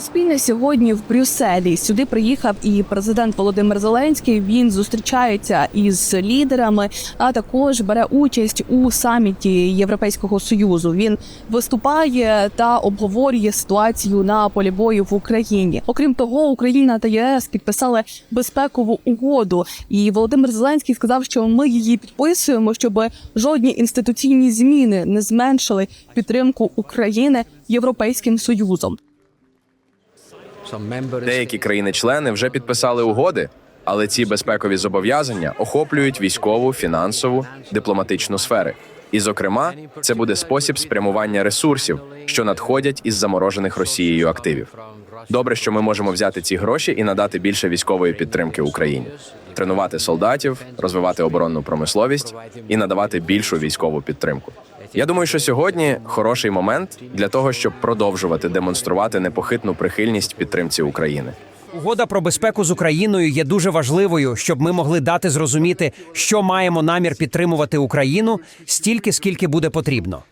Суспільне сьогодні в Брюсселі. Сюди приїхав і президент Володимир Зеленський. Він зустрічається із лідерами, а також бере участь у саміті Європейського союзу. Він виступає та обговорює ситуацію на полі бою в Україні. Окрім того, Україна та ЄС підписали безпекову угоду. І Володимир Зеленський сказав, що ми її підписуємо, щоб жодні інституційні зміни не зменшили підтримку України європейським союзом. Деякі країни-члени вже підписали угоди, але ці безпекові зобов'язання охоплюють військову, фінансову, дипломатичну сфери. І, зокрема, це буде спосіб спрямування ресурсів, що надходять із заморожених Росією активів. Добре, що ми можемо взяти ці гроші і надати більше військової підтримки Україні, тренувати солдатів, розвивати оборонну промисловість і надавати більшу військову підтримку. Я думаю, що сьогодні хороший момент для того, щоб продовжувати демонструвати непохитну прихильність підтримці України. Угода про безпеку з Україною є дуже важливою, щоб ми могли дати зрозуміти, що маємо намір підтримувати Україну стільки, скільки буде потрібно.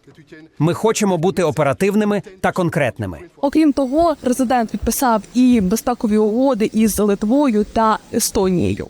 Ми хочемо бути оперативними та конкретними. Окрім того, президент підписав і безпекові угоди із Литвою та Естонією.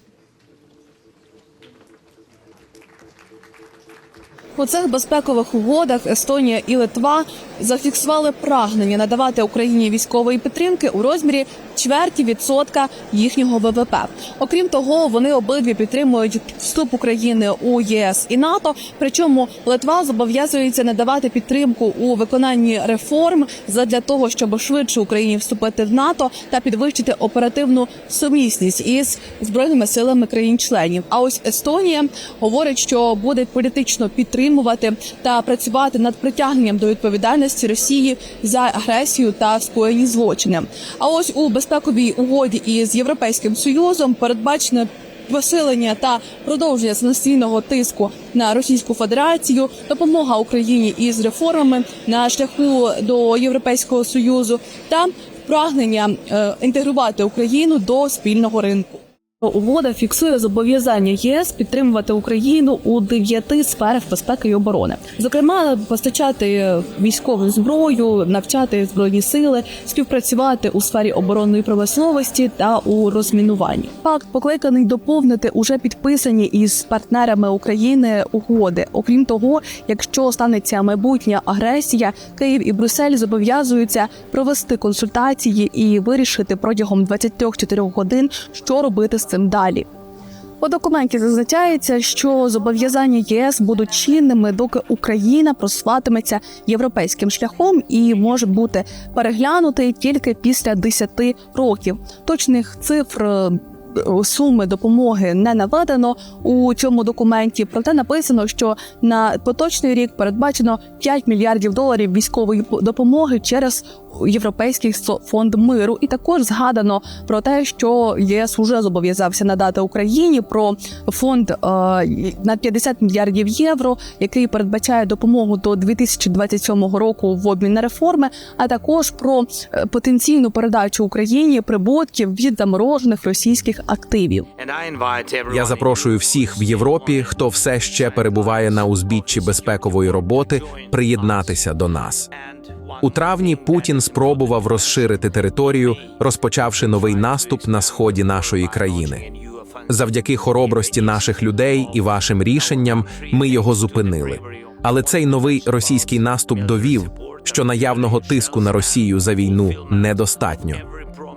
У цих безпекових угодах Естонія і Литва зафіксували прагнення надавати Україні військової підтримки у розмірі чверті відсотка їхнього ВВП. Окрім того, вони обидві підтримують вступ України у ЄС і НАТО. Причому Литва зобов'язується надавати підтримку у виконанні реформ задля того, щоб швидше Україні вступити в НАТО та підвищити оперативну сумісність із збройними силами країн-членів. А ось Естонія говорить, що буде політично підтримувати та працювати над притягненням до відповідальності Росії за агресію та скоєні злочини. А ось у безпековій угоді із європейським союзом передбачено посилення та продовження санкційного тиску на Російську Федерацію, допомога Україні із реформами на шляху до Європейського союзу та прагнення е, інтегрувати Україну до спільного ринку. Угода фіксує зобов'язання ЄС підтримувати Україну у дев'яти сферах безпеки і оборони, зокрема, постачати військову зброю, навчати збройні сили, співпрацювати у сфері оборонної промисловості та у розмінуванні. Факт покликаний доповнити уже підписані із партнерами України угоди. Окрім того, якщо станеться майбутня агресія, Київ і Брюссель зобов'язуються провести консультації і вирішити протягом 24 годин, що робити з цим далі. У документі зазначається, що зобов'язання ЄС будуть чинними, доки Україна просуватиметься європейським шляхом і може бути переглянутий тільки після 10 років. Точних цифр. Суми допомоги не наведено у цьому документі. Проте написано, що на поточний рік передбачено 5 мільярдів доларів військової допомоги через Європейський фонд миру. І також згадано про те, що ЄС уже зобов'язався надати Україні про фонд е, на 50 мільярдів євро, який передбачає допомогу до 2027 року в обмін на реформи, а також про е, потенційну передачу Україні прибутків від заморожених російських активів. Я запрошую всіх в Європі, хто все ще перебуває на узбіччі безпекової роботи, приєднатися до нас. У травні Путін спробував розширити територію, розпочавши новий наступ на сході нашої країни. Завдяки хоробрості наших людей і вашим рішенням ми його зупинили. Але цей новий російський наступ довів, що наявного тиску на Росію за війну недостатньо.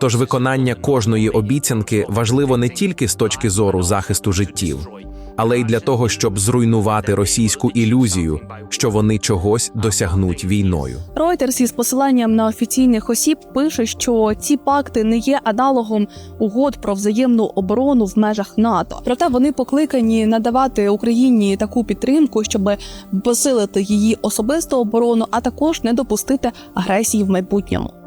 Тож виконання кожної обіцянки важливо не тільки з точки зору захисту життів, але й для того, щоб зруйнувати російську ілюзію, що вони чогось досягнуть війною. Reuters із посиланням на офіційних осіб пише, що ці пакти не є аналогом угод про взаємну оборону в межах НАТО. Проте вони покликані надавати Україні таку підтримку, щоб посилити її особисту оборону, а також не допустити агресії в майбутньому.